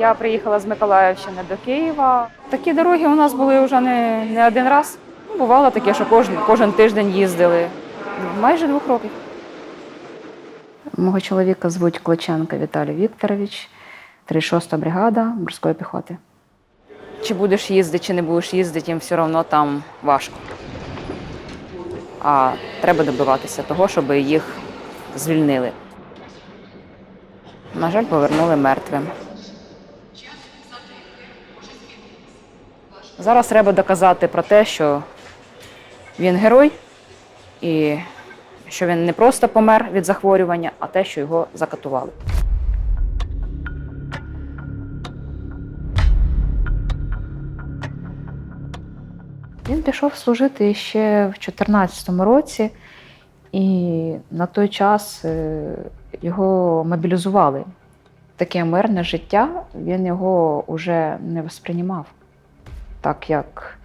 Я приїхала з Миколаївщини до Києва. Такі дороги у нас були вже не, не один раз. Ну, Бувало таке, що кожен, кожен тиждень їздили. Майже двох років. Мого чоловіка звуть Клоченко Віталій Вікторович, 36-та бригада морської піхоти. Чи будеш їздити, чи не будеш їздити, їм все одно там важко. А треба добиватися того, щоб їх звільнили. На жаль, повернули мертвим. Зараз треба доказати про те, що він герой і що він не просто помер від захворювання, а те, що його закатували. Він пішов служити ще в 2014 році, і на той час е, його мобілізували. Таке мирне життя він його вже не восприймав так як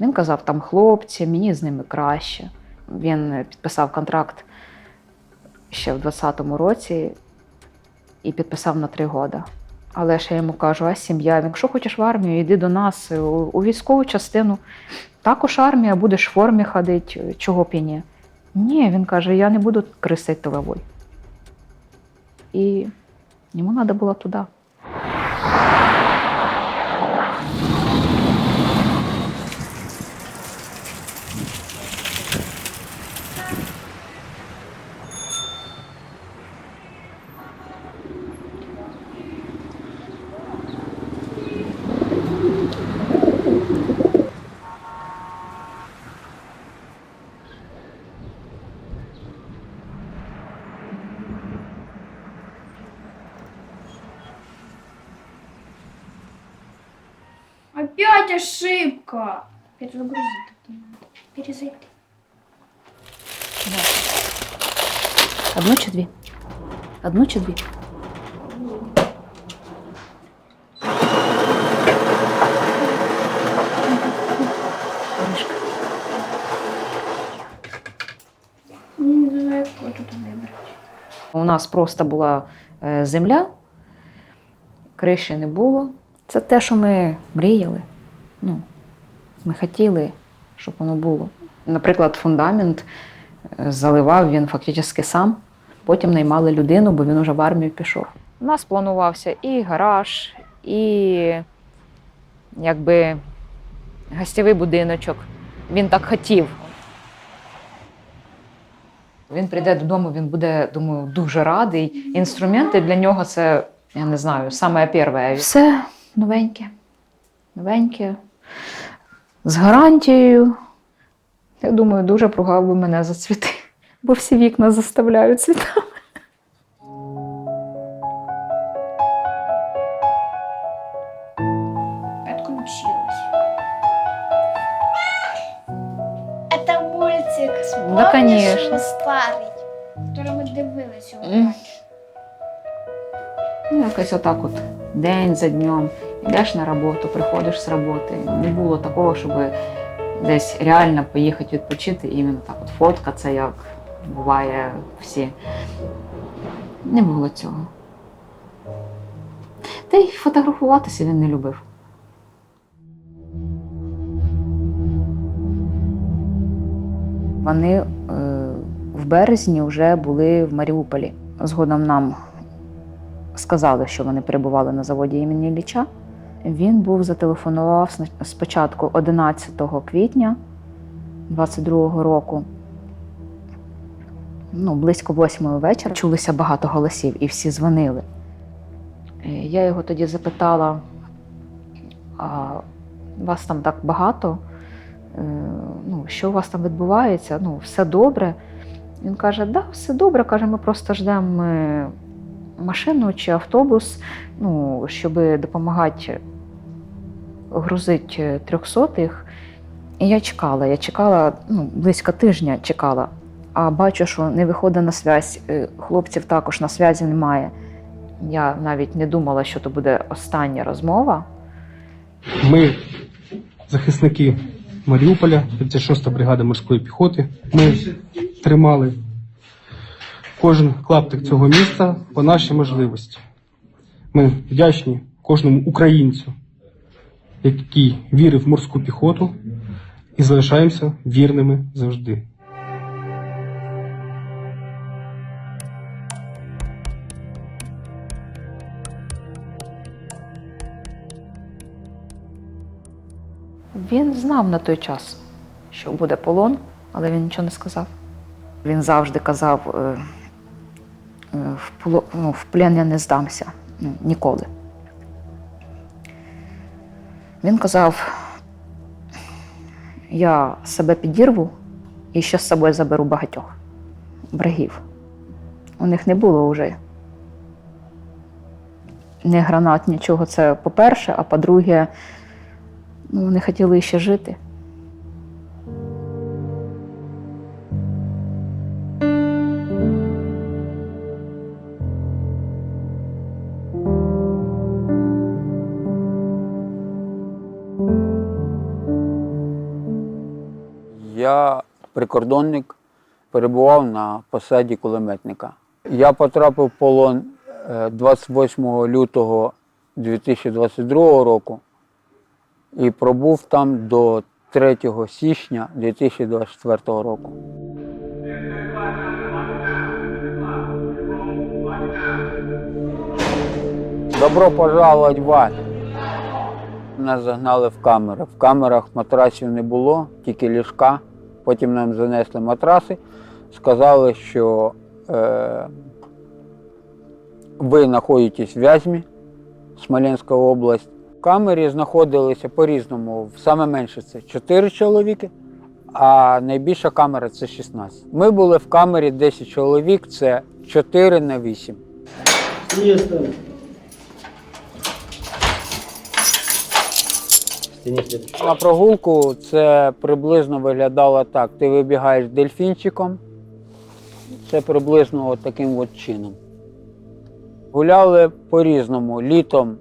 він казав, там хлопці, мені з ними краще. Він підписав контракт ще в 20-му році і підписав на три роки. Але ж я йому кажу, а сім'я, якщо хочеш в армію, йди до нас у, військову частину. Також армія, будеш в формі ходити, чого б і ні. Ні, він каже, я не буду крисити тиловой. І йому треба було туди. Опять ошибка. Перезагрузи тут не надо. Перезайди. Одну чи дві? Одну чи дві? Не знаю, яку тут вибрати. У нас просто була е, земля, криші не було. Це те, що ми мріяли. Ну, ми хотіли, щоб воно було. Наприклад, фундамент е, заливав він фактично сам. Потім наймали людину, бо він уже в армію пішов. У нас планувався і гараж, і якби гостєвий будиночок. Він так хотів. Він прийде додому, він буде, думаю, дуже радий. Інструменти для нього це, я не знаю, саме перше. Все новеньке. Новеньке. З гарантією. Я думаю, дуже пругав би мене за цвіти, бо всі вікна заставляють цвітами. Это мультик. Да, конечно. Помнишь, старий, который ми дивилися. Ну, якось отак от день за днем. Йдеш на роботу, приходиш з роботи. Не було такого, щоб десь реально поїхати відпочити, іменно так от фотка, це як буває всі. Не було цього. Та й фотографуватися він не любив. Вони е, в березні вже були в Маріуполі. Згодом нам сказали, що вони перебували на заводі імені Ілліча. Він був зателефонував спочатку 11 квітня 22-го року. Ну, близько 8 вечора чулося багато голосів, і всі дзвонили. Е, Я його тоді запитала: а вас там так багато? Е, Ну, що у вас там відбувається? Ну, все добре. Він каже: да, все добре. Каже, ми просто ждемо е, машину чи автобус, ну, щоб допомагати грузити трьохсотих. І я чекала, я чекала ну, близько тижня чекала, а бачу, що не виходить на связь, е, хлопців також на связі немає. Я навіть не думала, що то буде остання розмова. Ми захисники Маріуполя, 36-та бригада морської піхоти. Ми тримали кожен клаптик цього міста по нашій можливості. Ми вдячні кожному українцю, який вірив в морську піхоту, і залишаємося вірними завжди. Він знав на той час, що буде полон, але він нічого не сказав. Він завжди казав: е, е, ну, в плен я не здамся ну, ніколи. Він казав, я себе підірву і ще з собою заберу багатьох брегів. У них не було вже ні гранат, нічого. Це по-перше, а по-друге, ну, вони хотіли ще жити. Я прикордонник, перебував на посаді кулеметника. Я потрапив в полон е, 28 лютого 2022 року і пробув там до 3 січня 2024 року. Добро пожаловать в ад! Нас загнали в камери. В камерах матрасів не було, тільки ліжка. Потім нам занесли матраси, сказали, що е, ви знаходитесь в Вязьмі, Смоленська область. В камері знаходилися по-різному. Саме менше це 4 чоловіки, а найбільша камера це 16. Ми були в камері 10 чоловік, це 4 на 8. Не На прогулку це приблизно виглядало так. Ти вибігаєш дельфінчиком, це приблизно от таким от чином. Гуляли по-різному. Літом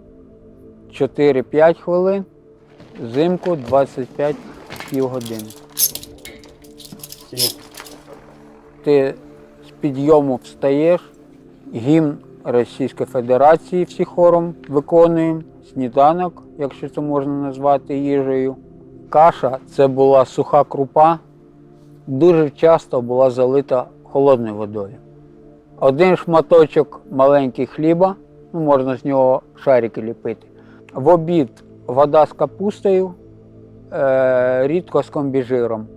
4-5 хвилин, взимку 25 півгодини. Ти з підйому встаєш, гімн Російської Федерації всі хором виконуємо, сніданок, якщо це можна назвати їжею. Каша це була суха крупа, дуже часто була залита холодною водою. Один шматочок маленький хліба, ну, можна з нього шарики ліпити. В обід вода з капустою, е, рідко з комбіжиром.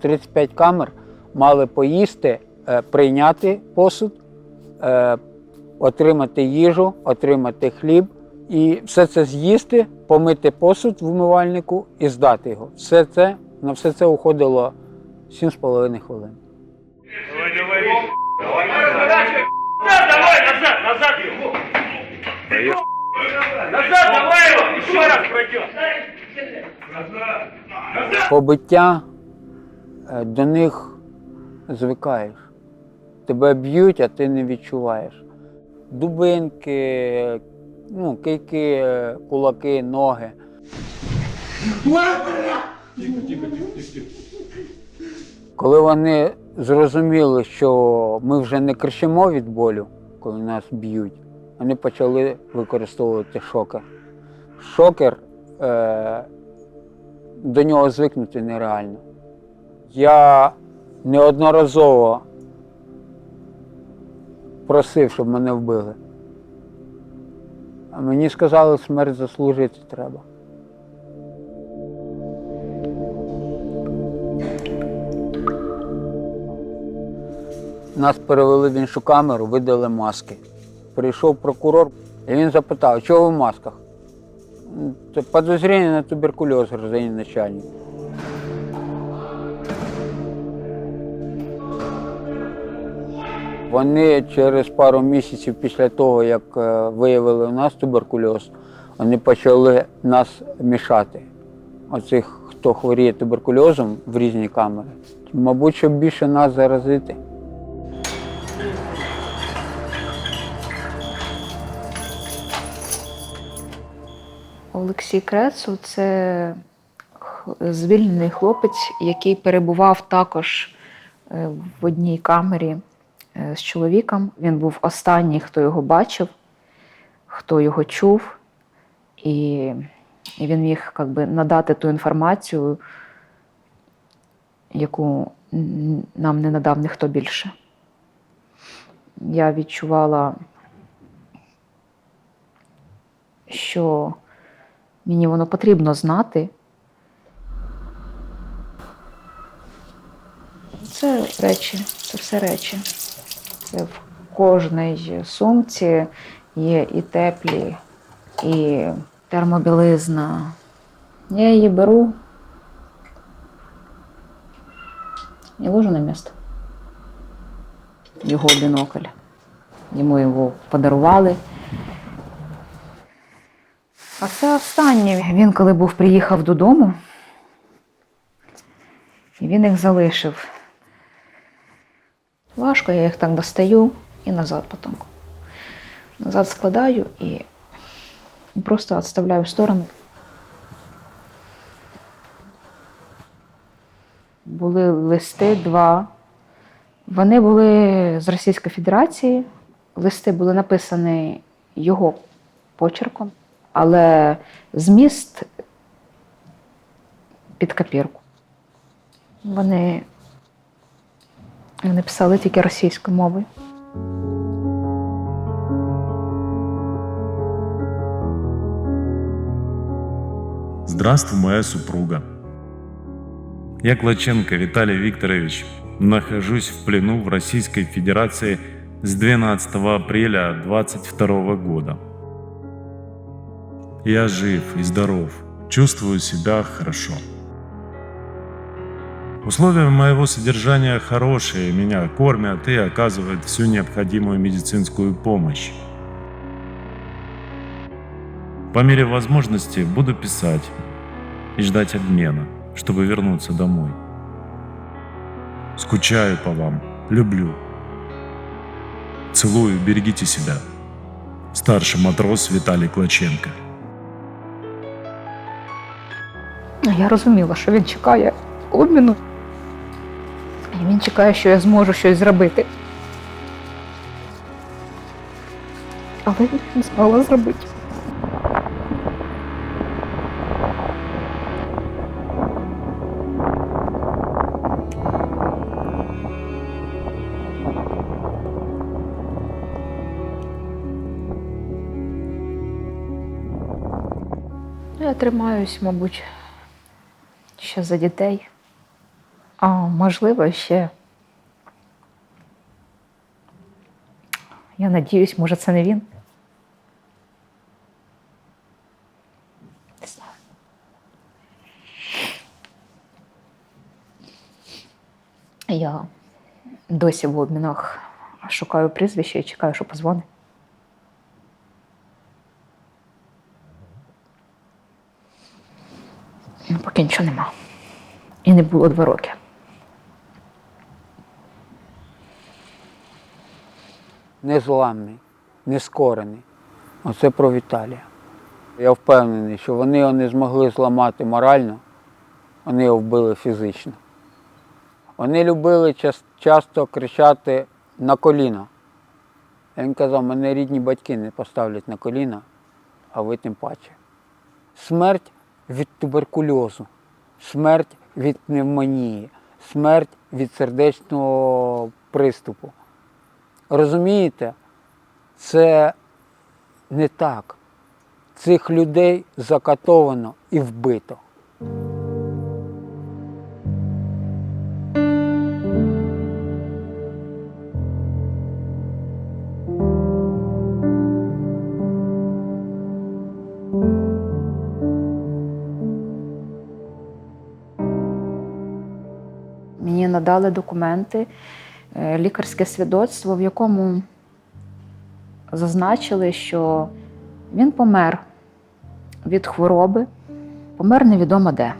35 камер мали поїсти, е, прийняти посуд, е, отримати їжу, отримати хліб і все це з'їсти, помити посуд в умивальнику і здати його. Все це, на все це уходило 7,5 хвилин. Давай, назад, назад его. Назад, давай. Побиття е, до них звикаєш. Тебе б'ють, а ти не відчуваєш. Дубинки, ну, кийки, е, кулаки, ноги. Коли вони зрозуміли, що ми вже не кричимо від болю, коли нас б'ють, вони почали використовувати шокер. Шокер е, до нього звикнути нереально. Я неодноразово просив, щоб мене вбили. А мені сказали, смерть заслужити треба. Нас перевели в іншу камеру, видали маски. Прийшов прокурор, і він запитав, чого ви в масках? Це подозріння на туберкульоз, гражданин начальник. Вони через пару місяців після того, як е, виявили у нас туберкульоз, вони почали нас мішати. Оцих, хто хворіє туберкульозом в різні камери. Мабуть, щоб більше нас заразити. Олексій Крецу це звільнений хлопець, який перебував також е, в одній камері з чоловіком. Він був останній, хто його бачив, хто його чув, і, і він міг би, надати ту інформацію, яку нам не надав ніхто більше. Я відчувала, що мені воно потрібно знати. Це речі, це все речі. Це в кожній сумці є і теплі, і термобілизна. Я її беру і ложу на місце. Його бінокль. Йому його подарували. А це останнє. Він, коли був приїхав додому, і він їх залишив. Важко, я їх так достаю і назад потім. Назад складаю і просто відставляю в сторону. Були листи два. Вони були з Російської Федерації. Листи були написані його почерком, але зміст під копірку. Вони, вони писали тільки російською мовою. Здравствуй, моя супруга. Я Клоченко Виталий Викторович. Нахожусь в плену в Российской Федерации с 12 апреля 22 года. Я жив и здоров, чувствую себя хорошо. Условия моего содержания хорошие, меня кормят и оказывают всю необходимую медицинскую помощь. По мере возможности буду писать и ждать обмена, чтобы вернуться домой. Скучаю по вам, люблю. Целую, берегите себя. Старший матрос Виталий Клоченко. Я розуміла, що він чекає обміну. І він чекає, що я зможу щось зробити. Але я не змогла зробити. Я тримаюсь, мабуть, ще за дітей. А можливо, ще. Я надіюсь, може, це не він. Я досі в обмінах шукаю прізвище і чекаю, що позвонить. Ну, поки нічого нема. І не було два роки. Незламний, нескорений. Оце про Віталія. Я впевнений, що вони його не змогли зламати морально, вони його вбили фізично. Вони любили час- часто кричати на коліна. Він казав, мене рідні батьки не поставлять на коліна, а ви тим паче. Смерть від туберкульозу, смерть від пневмонії, смерть від сердечного приступу. Розумієте, це не так. Цих людей закатовано і вбито. Мені надали документи, лікарське свідоцтво, в якому зазначили, що він помер від хвороби, помер невідомо де.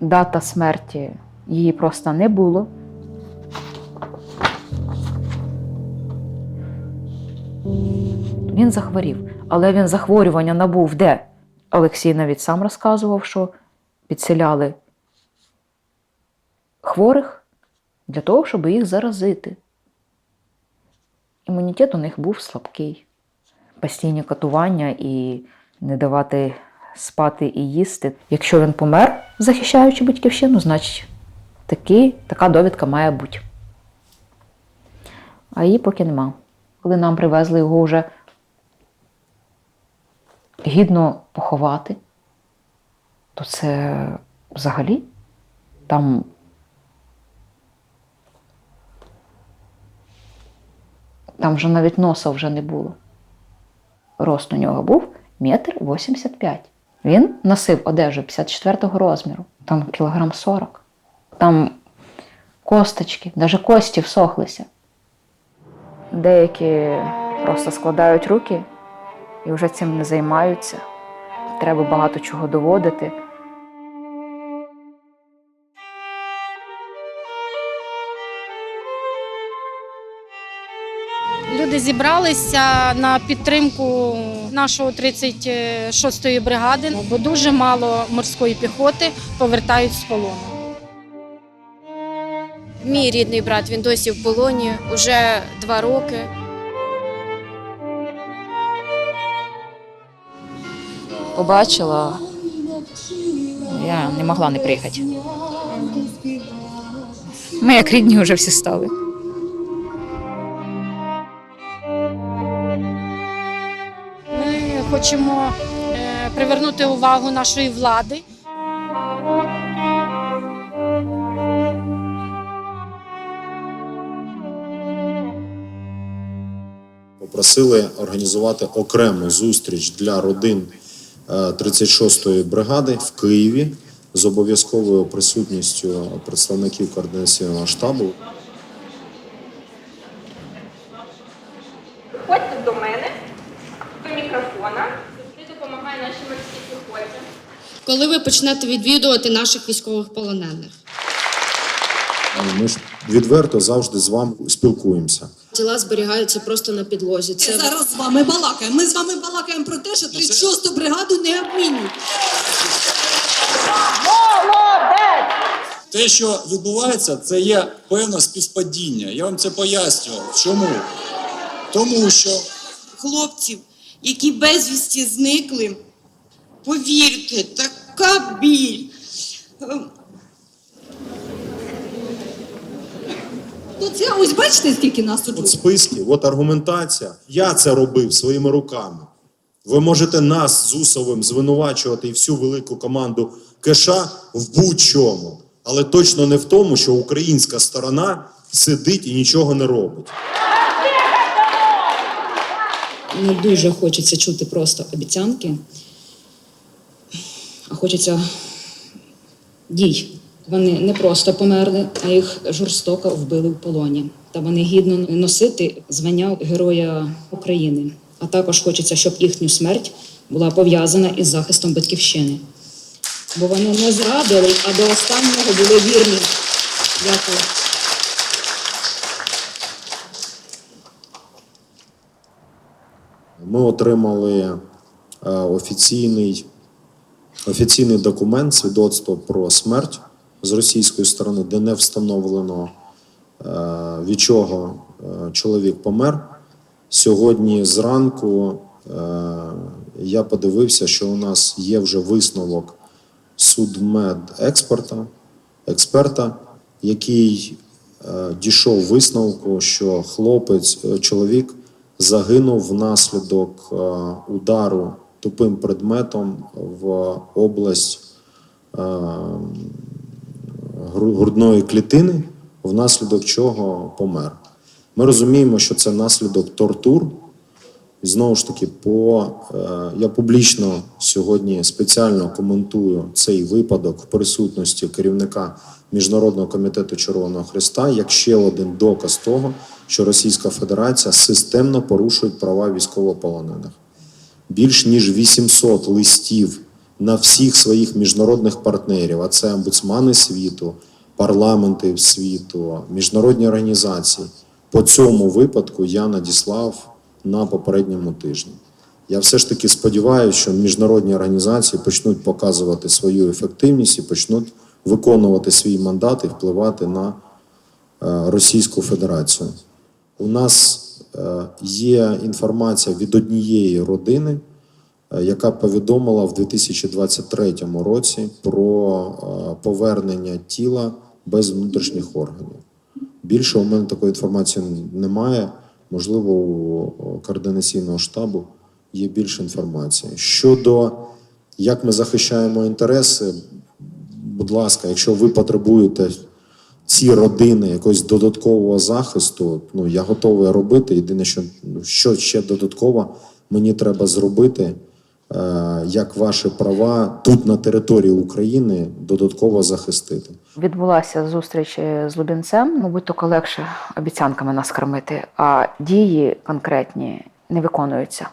Дата смерті її просто не було. Він захворів, але він захворювання набув де? Олексій навіть сам розказував, що підселяли хворих для того, щоб їх заразити. Імунітет у них був слабкий. Постійні катування і не давати спати і їсти. Якщо він помер, захищаючи батьківщину, значить такий, така довідка має бути. А її поки нема. Коли нам привезли його вже гідно поховати, то це взагалі там Там вже навіть носа вже не було. Рост у нього був метр 85. Він носив одежу 54-го розміру, там кілограм 40. Там косточки, навіть кості всохлися. Деякі просто складають руки і вже цим не займаються. Треба багато чого доводити. Зібралися на підтримку нашого 36-ї бригади, бо дуже мало морської піхоти повертають з полону. Мій рідний брат він досі в полоні уже два роки. Побачила, я не могла не приїхати. Ми як рідні вже всі стали. Хочемо е, привернути увагу нашої влади. Попросили організувати окрему зустріч для родин е, 36-ї бригади в Києві з обов'язковою присутністю представників координаційного штабу. Ходьте до мене, до мікрофона. Ти допомагає нашій морській піхоті. Коли ви почнете відвідувати наших військових полонених? Ми ж відверто завжди з вами спілкуємося. Тіла зберігаються просто на підлозі. Це зараз з вами балакаємо. Ми з вами балакаємо про те, що 36-ту бригаду не обмінюють. Те, що відбувається, це є певне співпадіння. Я вам це пояснював. Чому? Тому що Хлопців, які безвісті зникли, повірте, така біль. Ем. Ну, ось бачите, скільки нас тут. От списки, от аргументація. Я це робив своїми руками. Ви можете нас з Усовим звинувачувати і всю велику команду Кеша в будь-чому, але точно не в тому, що українська сторона сидить і нічого не робить. Не дуже хочеться чути просто обіцянки, хочеться дій. Вони не просто померли, а їх жорстоко вбили в полоні. Та вони гідно носити звання Героя України. А також хочеться, щоб їхню смерть була пов'язана із захистом батьківщини. Бо вони не зрадили, а до останнього були вірні. Дякую. Ми отримали е, офіційний, офіційний документ, свідоцтво про смерть з російської сторони, де не встановлено, е, від чого е, чоловік помер. Сьогодні зранку е, я подивився, що у нас є вже висновок судмедексперта, експерта, який дійшов висновку, що хлопець, чоловік загинув внаслідок удару тупим предметом в область е, грудної клітини, внаслідок чого помер. Ми розуміємо, що це наслідок тортур. І знову ж таки, по, е, я публічно сьогодні спеціально коментую цей випадок в присутності керівника Міжнародного комітету Червоного Христа як ще один доказ того, що Російська Федерація системно порушує права військовополонених. Більш ніж 800 листів на всіх своїх міжнародних партнерів, а це омбудсмани світу, парламенти світу, міжнародні організації. По цьому випадку я надіслав на попередньому тижні. Я все ж таки сподіваюся, що міжнародні організації почнуть показувати свою ефективність і почнуть виконувати свій мандат і впливати на е, Російську Федерацію. У нас є інформація від однієї родини, е, яка повідомила в 2023 році про е, повернення тіла без внутрішніх органів. Більше у мене такої інформації немає. Можливо, у координаційного штабу є більше інформації. Щодо як ми захищаємо інтереси, будь ласка, якщо ви потребуєте ці родини якогось додаткового захисту, ну я готовий робити. Єдине, що, ну, що ще додатково мені треба зробити, е, як ваші права тут на території України додатково захистити. Відбулася зустріч з Лубінцем, мабуть, тільки легше обіцянками нас кормити, а дії конкретні не виконуються.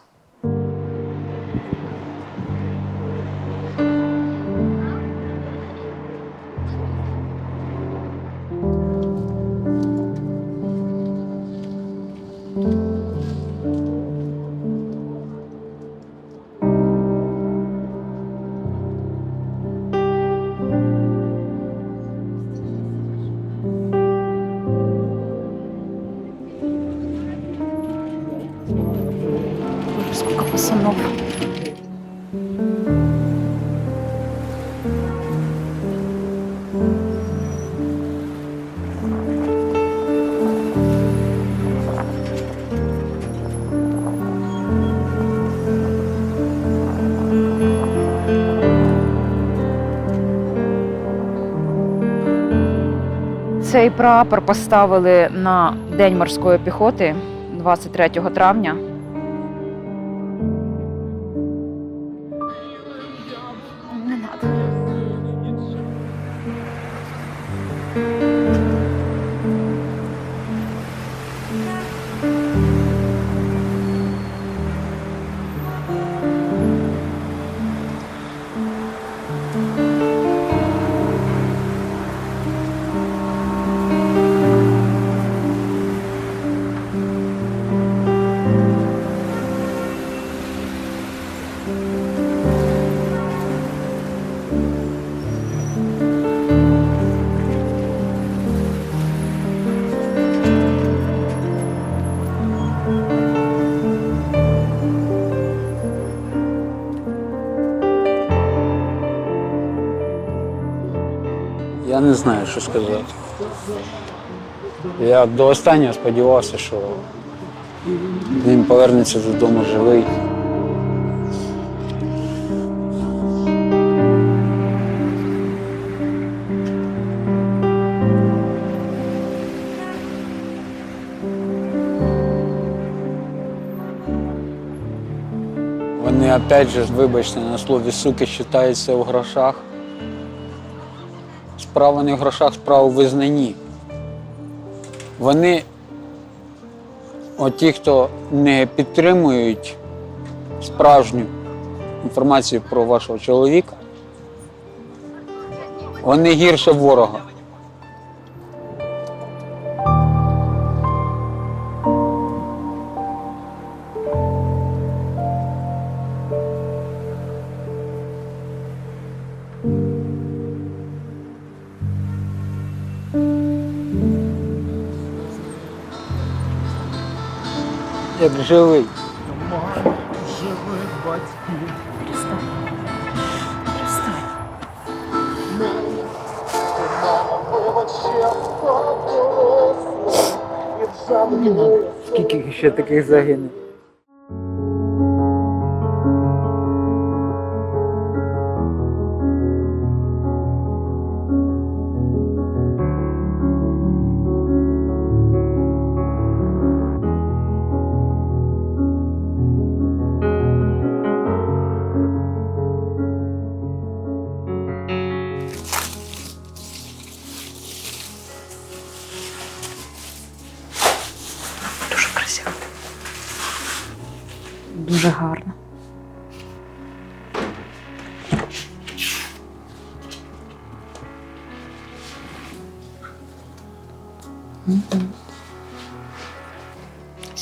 Цей прапор поставили на День морської піхоти 23 травня. Не знаю, що сказати. Я до останнього сподівався, що він повернеться додому живий. Вони опять же, вибачте, на слові суки вважаються в грошах. Справа не в грошах, справа в визнанні. Вони, оті, ті, хто не підтримують справжню інформацію про вашого чоловіка, вони гірше ворога. Як надо. Скільки ще таких загине?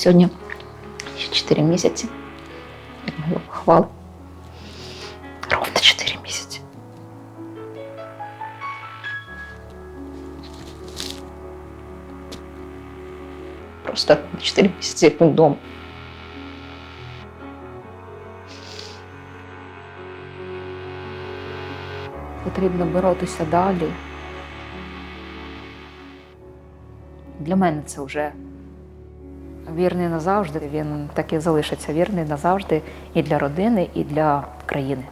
Сьогодні ще 4 місяці, як його поховали. Ровно 4 місяці. Просто 4 місяці як він вдома. Потрібно боротися далі. Для мене це вже вірний назавжди. Він так і залишиться вірний назавжди і для родини, і для країни.